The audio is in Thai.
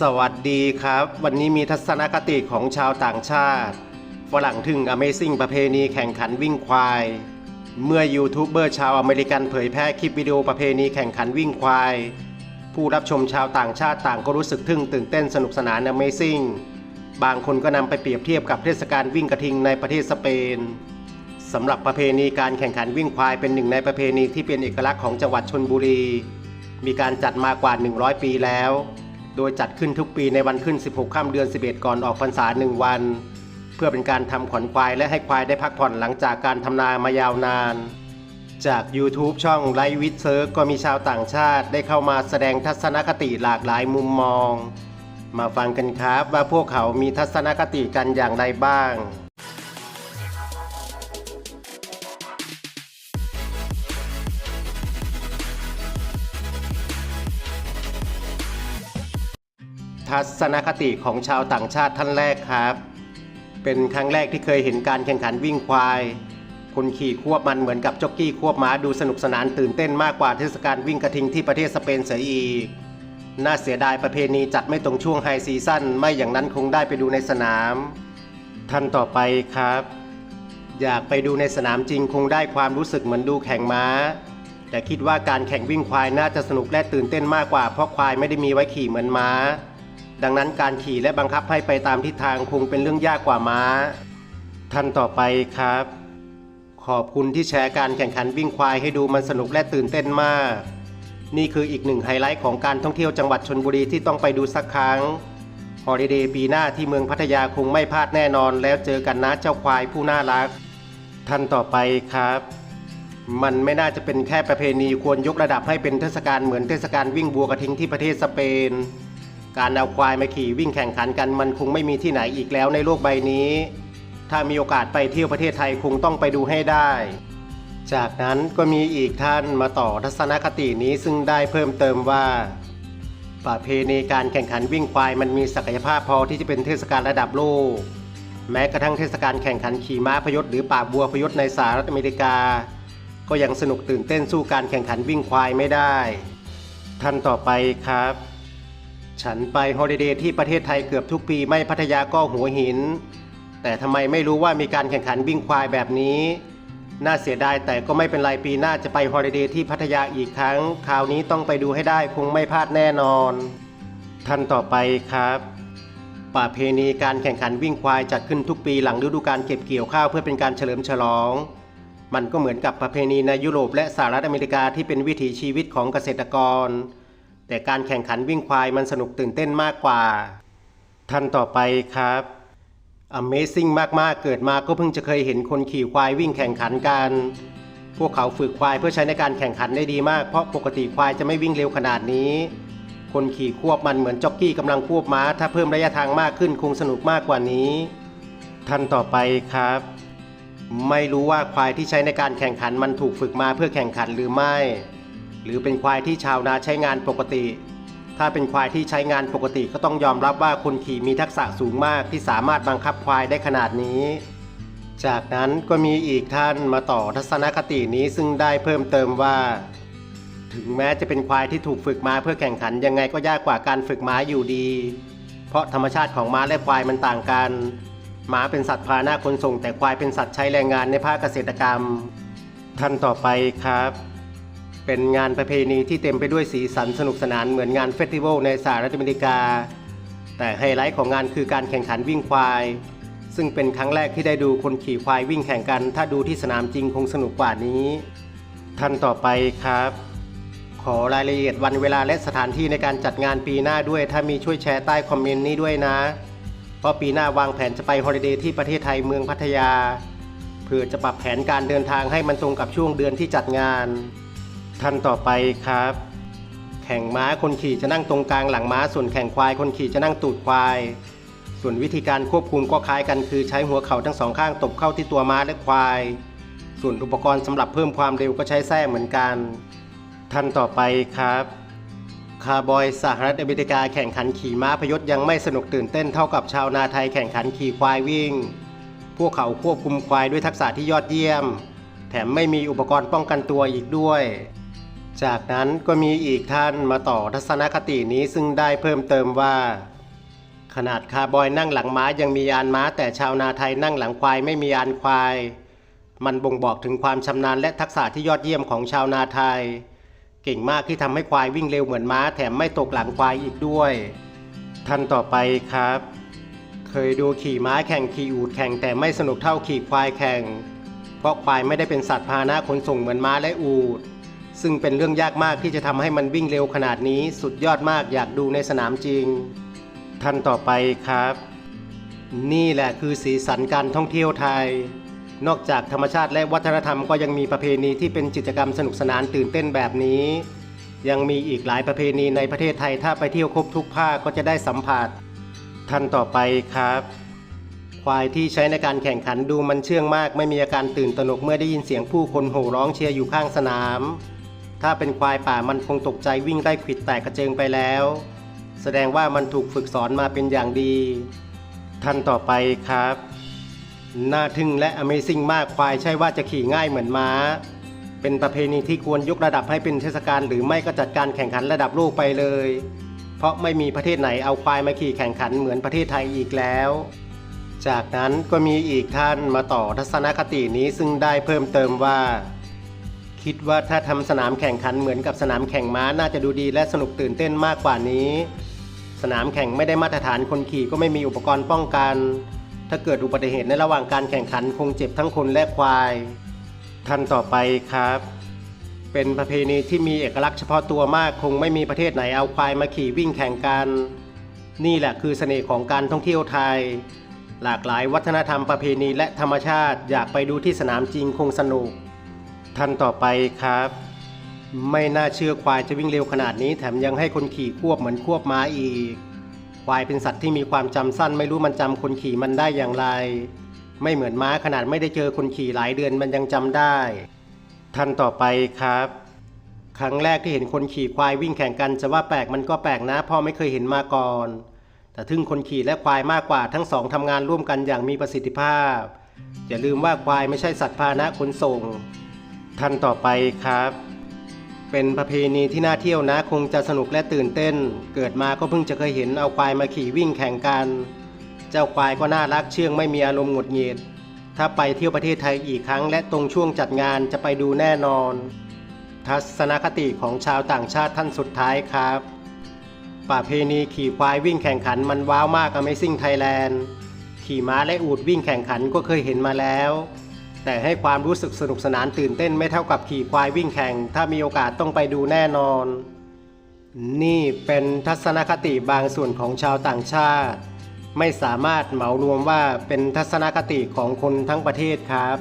สวัสดีครับ วันนี้มีทัศนคติของชาวต่างชาติฝรั่งถึง Amazing ประเพณีแข่งขันวิ่งควาย เมื่อยูทูบเบอร์ชาวอเมริกันเผยแพร่คลิปวิดีโอประเพณีแข่งขันวิ่งควาย ผู้รับชมชาวต่างชาติต่างก็รู้สึกทึ่งตื่นเต้นสนุกสนาน Amazing บางคนก็นำไปเปรียบเทียบกับเทศกาลวิ่งกระทิงในประเทศสเปนสำหรับประเพณีการแข่งขันวิ่งควายเป็นหนึ่งในประเพณีที่เป็นเอกลักษณ์ของจังหวัดชนบุรี มีการจัดมากว่า 100 ปีแล้ว โดยจัดขึ้นทุกปีในวันขึ้น 16 ค่ำเดือน 11 ก่อนออกพรรษา 1 วัน เพื่อเป็นการทำขวัญควายและให้ควายได้พักผ่อนหลังจากการทำนามายาวนาน จาก YouTube ช่องไลฟ์วิดเซิร์ก็มีชาวต่างชาติได้เข้ามาแสดงทัศนคติหลากหลายมุมมอง มาฟังกันครับว่าพวกเขามีทัศนคติกันอย่างไรบ้าง ทัศนคติของชาวต่างชาติท่านแรกครับ เป็นครั้งแรกที่เคยเห็นการแข่งขันวิ่งควาย คนขี่ควบมันเหมือนกับจ็อกกี้ควบม้าดูสนุกสนานตื่นเต้นมากกว่าเทศกาลวิ่งกระทิงที่ประเทศสเปนเสียอีก น่าเสียดายประเพณีจัดไม่ตรงช่วงไฮซีซั่นไม่อย่างนั้นคงได้ไปดูในสนาม ท่านต่อไปครับ อยากไปดูในสนามจริงคงได้ความรู้สึกเหมือนดูแข่งม้าแต่คิดว่าการแข่งวิ่งควายน่าจะสนุกและตื่นเต้นมากกว่าเพราะควายไม่ได้มีไว้ขี่เหมือนม้า ดังนั้นการขี่และบังคับให้ไปตามทิศทางคงเป็นเรื่องยากกว่าม้า ท่านต่อไปครับ ขอบคุณที่แชร์การแข่งขันวิ่งควายให้ดูมันสนุกและตื่นเต้นมาก นี่คืออีกหนึ่งไฮไลท์ของการท่องเที่ยวจังหวัดชนบุรีที่ต้องไปดูสักครั้งฮอลิเดย์ปีหน้าที่เมืองพัทยาคงไม่พลาดแน่นอน แล้วเจอกันนะเจ้าควายผู้น่ารัก ท่านต่อไปครับ มันไม่น่าจะเป็นแค่ประเพณีควรยกระดับให้เป็นเทศกาลเหมือนเทศกาลวิ่งบัวกระทิงที่ประเทศสเปน การเอาควายมาขี่วิ่งแข่งขันกันมันคงไม่มีที่ไหนอีกแล้วในโลกใบนี้ ถ้ามีโอกาสไปเที่ยวประเทศไทยคงต้องไปดูให้ได้ จากนั้นก็มีอีกท่านมาต่อทัศนคตินี้ซึ่งได้เพิ่มเติมว่าประเพณีการแข่งขันวิ่งควายมันมีศักยภาพพอที่จะเป็นเทศกาลระดับโลก แม้กระทั่งเทศกาลแข่งขันขี่ม้าพยศหรือป่าบัวพยศในสหรัฐอเมริกา ก็ยังสนุกตื่นเต้นสู้การแข่งขันวิ่งควายไม่ได้ ท่านต่อไปครับ ฉันไปฮอลิเดย์ที่ประเทศไทยเกือบทุกปีไม่พัทยาก็หัวหิน แต่ทำไมไม่รู้ว่ามีการแข่งขันวิ่งควายแบบนี้ น่าเสียดายแต่ก็ไม่เป็นไรปีหน้าจะไปฮอลิเดย์ที่พัทยาอีกครั้ง คราวนี้ต้องไปดูให้ได้คงไม่พลาดแน่นอน ท่านต่อไปครับประเพณีการแข่งขันวิ่งควายจัดขึ้นทุกปีหลังฤดูการเก็บเกี่ยวข้าวเพื่อเป็นการเฉลิมฉลอง มันก็เหมือนกับประเพณีในยุโรปและสหรัฐอเมริกาที่เป็นวิถีชีวิตของเกษตรกร แต่การแข่งขันวิ่งควายมันสนุกตื่นเต้นมากกว่า ท่านต่อไปครับ Amazing มากๆ เกิดมาก็เพิ่งจะเคยเห็นคนขี่ควายวิ่งแข่งขันกัน พวกเขาฝึกควายเพื่อใช้ในการแข่งขันได้ดีมาก เพราะปกติควายจะไม่วิ่งเร็วขนาดนี้ คนขี่ควบมันเหมือนจ็อกกี้กำลังควบม้า ถ้าเพิ่มระยะทางมากขึ้นคงสนุกมากกว่านี้ ท่านต่อไปครับ ไม่รู้ว่าควายที่ใช้ในการแข่งขันมันถูกฝึกมาเพื่อแข่งขันหรือไม่ หรือเป็นควายที่ชาวนาใช้งานปกติ ถ้าเป็นควายที่ใช้งานปกติก็ต้องยอมรับว่าคนขี่มีทักษะสูงมากที่สามารถบังคับควายได้ขนาดนี้ จากนั้นก็มีอีกท่านมาต่อทัศนคตินี้ซึ่งได้เพิ่มเติมว่า ถึงแม้จะเป็นควายที่ถูกฝึกมาเพื่อแข่งขันยังไงก็ยากกว่าการฝึกม้าอยู่ดี เพราะธรรมชาติของม้าและควายมันต่างกันม้าเป็นสัตว์พาหนะขนส่ง แต่ควายเป็นสัตว์ใช้แรงงานในภาคเกษตรกรรม ท่านต่อไปครับ เป็นงานประเพณีที่เต็มไปด้วยสีสันสนุกสนานเหมือนงานเฟสติวัลในสหรัฐอเมริกา แต่ไฮไลท์ของงานคือการแข่งขันวิ่งควาย ซึ่งเป็นครั้งแรกที่ได้ดูคนขี่ควายวิ่งแข่งกัน ถ้าดูที่สนามจริงคงสนุกกว่านี้ ท่านต่อไปครับ ขอรายละเอียดวันเวลาและสถานที่ในการจัดงานปีหน้าด้วย ถ้ามีช่วยแชร์ใต้คอมเมนต์นี้ด้วยนะ เพราะปีหน้าวางแผนจะไปฮอลิเดย์ที่ประเทศไทยเมืองพัทยาเพื่อจะปรับแผนการเดินทางให้มันตรงกับช่วงเดือนที่จัดงาน ท่านต่อไปครับ แข่งม้าคนขี่จะนั่งตรงกลางหลังม้า ส่วนแข่งควายคนขี่จะนั่งตูดควาย ส่วนวิธีการควบคุมก็คล้ายกันคือใช้หัวเข่าทั้งสองข้างตบเข้าที่ตัวม้าและควาย ส่วนอุปกรณ์สำหรับเพิ่มความเร็วก็ใช้แส้เหมือนกัน ท่านต่อไปครับคาร์บอยสหรัฐอเมริกาแข่งขันขี่ม้าพยศยังไม่สนุกตื่นเต้นเท่ากับชาวนาไทยแข่งขันขี่ควายวิ่ง พวกเขาควบคุมควายด้วยทักษะที่ยอดเยี่ยม แถมไม่มีอุปกรณ์ป้องกันตัวอีกด้วย จากนั้นก็มีอีกท่านมาต่อทัศนคตินี้ซึ่งได้เพิ่มเติมว่า ขนาดคาบอยนั่งหลังม้ายังมียานม้า แต่ชาวนาไทยนั่งหลังควายไม่มียานควาย มันบ่งบอกถึงความชำนาญและทักษะที่ยอดเยี่ยมของชาวนาไทย เก่งมากที่ทำให้ควายวิ่งเร็วเหมือนม้า แถมไม่ตกหลังควายอีกด้วย ท่านต่อไปครับ เคยดูขี่ม้าแข่งขี่อูฐแข่งแต่ไม่สนุกเท่าขี่ควายแข่ง เพราะควายไม่ได้เป็นสัตว์พาหนะขนส่งเหมือนม้าและอูฐ ซึ่งเป็นเรื่องยากมากที่จะทำให้มันวิ่งเร็วขนาดนี้สุดยอดมากอยากดูในสนามจริง ท่านต่อไปครับ นี่แหละคือสีสันการท่องเที่ยวไทย นอกจากธรรมชาติและวัฒนธรรมก็ยังมีประเพณีที่เป็นกิจกรรมสนุกสนานตื่นเต้นแบบนี้ ยังมีอีกหลายประเพณีในประเทศไทยถ้าไปเที่ยวครบทุกภาคก็จะได้สัมผัส ท่านต่อไปครับควายที่ใช้ในการแข่งขันดูมันเชื่องมาก ไม่มีอาการตื่นตระหนกเมื่อได้ยินเสียงผู้คนโห่ร้องเชียร์อยู่ข้างสนาม ถ้าเป็นควายป่ามันคงตกใจวิ่งได้ขวิดแตกกระเจิงไปแล้ว แสดงว่ามันถูกฝึกสอนมาเป็นอย่างดี ท่านต่อไปครับ น่าทึ่งและ Amazing มากควายใช่ว่าจะขี่ง่ายเหมือนม้า เป็นประเพณีที่ควรยกระดับให้เป็นเทศกาลหรือไม่ก็จัดการแข่งขันระดับโลกไปเลย เพราะไม่มีประเทศไหนเอาควายมาขี่แข่งขันเหมือนประเทศไทยอีกแล้วจากนั้นก็มีอีกท่านมาต่อทัศนคตินี้ซึ่งได้เพิ่มเติมว่า คิดว่าถ้าทำสนามแข่งขันเหมือนกับสนามแข่งม้าน่าจะดูดีและสนุกตื่นเต้นมากกว่านี้ สนามแข่งไม่ได้มาตรฐานคนขี่ก็ไม่มีอุปกรณ์ป้องกัน ถ้าเกิดอุบัติเหตุในระหว่างการแข่งขันคงเจ็บทั้งคนและควาย ท่านต่อไปครับ เป็นประเพณีที่มีเอกลักษณ์เฉพาะตัวมากคงไม่มีประเทศไหนเอาควายมาขี่วิ่งแข่งกัน นี่แหละคือเสน่ห์ของการท่องเที่ยวไทย หลากหลายวัฒนธรรมประเพณีและธรรมชาติอยากไปดูที่สนามจริงคงสนุก ท่านต่อไปครับ ไม่น่าเชื่อควายจะวิ่งเร็วขนาดนี้ แถมยังให้คนขี่ควบเหมือนควบม้าอีก ควายเป็นสัตว์ที่มีความจำสั้น ไม่รู้มันจำคนขี่มันได้อย่างไร ไม่เหมือนม้าขนาดไม่ได้เจอคนขี่หลายเดือนมันยังจำได้ ท่านต่อไปครับ ครั้งแรกที่เห็นคนขี่ควายวิ่งแข่งกันจะว่าแปลกมันก็แปลกนะพ่อไม่เคยเห็นมาก่อนแต่ทึ่งคนขี่และควายมากกว่าทั้งสองทำงานร่วมกันอย่างมีประสิทธิภาพ อย่าลืมว่าควายไม่ใช่สัตว์พาหนะขนส่ง ท่านต่อไปครับ เป็นประเพณีที่น่าเที่ยวนะ คงจะสนุกและตื่นเต้น เกิดมาก็เพิ่งจะเคยเห็นเอาควายมาขี่วิ่งแข่งกัน เจ้าควายก็น่ารักเชื่องไม่มีอารมณ์หงุดหงิด ถ้าไปเที่ยวประเทศไทยอีกครั้ง และตรงช่วงจัดงานจะไปดูแน่นอน ทัศนคติของชาวต่างชาติท่านสุดท้ายครับประเพณีขี่ควายวิ่งแข่งขันมันว้าวมาก Amazing Thailand ขี่ม้าและอูฐวิ่งแข่งขันก็เคยเห็นมาแล้ว แต่ให้ความรู้สึกสนุกสนานตื่นเต้นไม่เท่ากับขี่ควายวิ่งแข่ง ถ้ามีโอกาสต้องไปดูแน่นอน นี่เป็นทัศนคติบางส่วนของชาวต่างชาติ ไม่สามารถเหมารวมว่าเป็นทัศนคติของคนทั้งประเทศครับ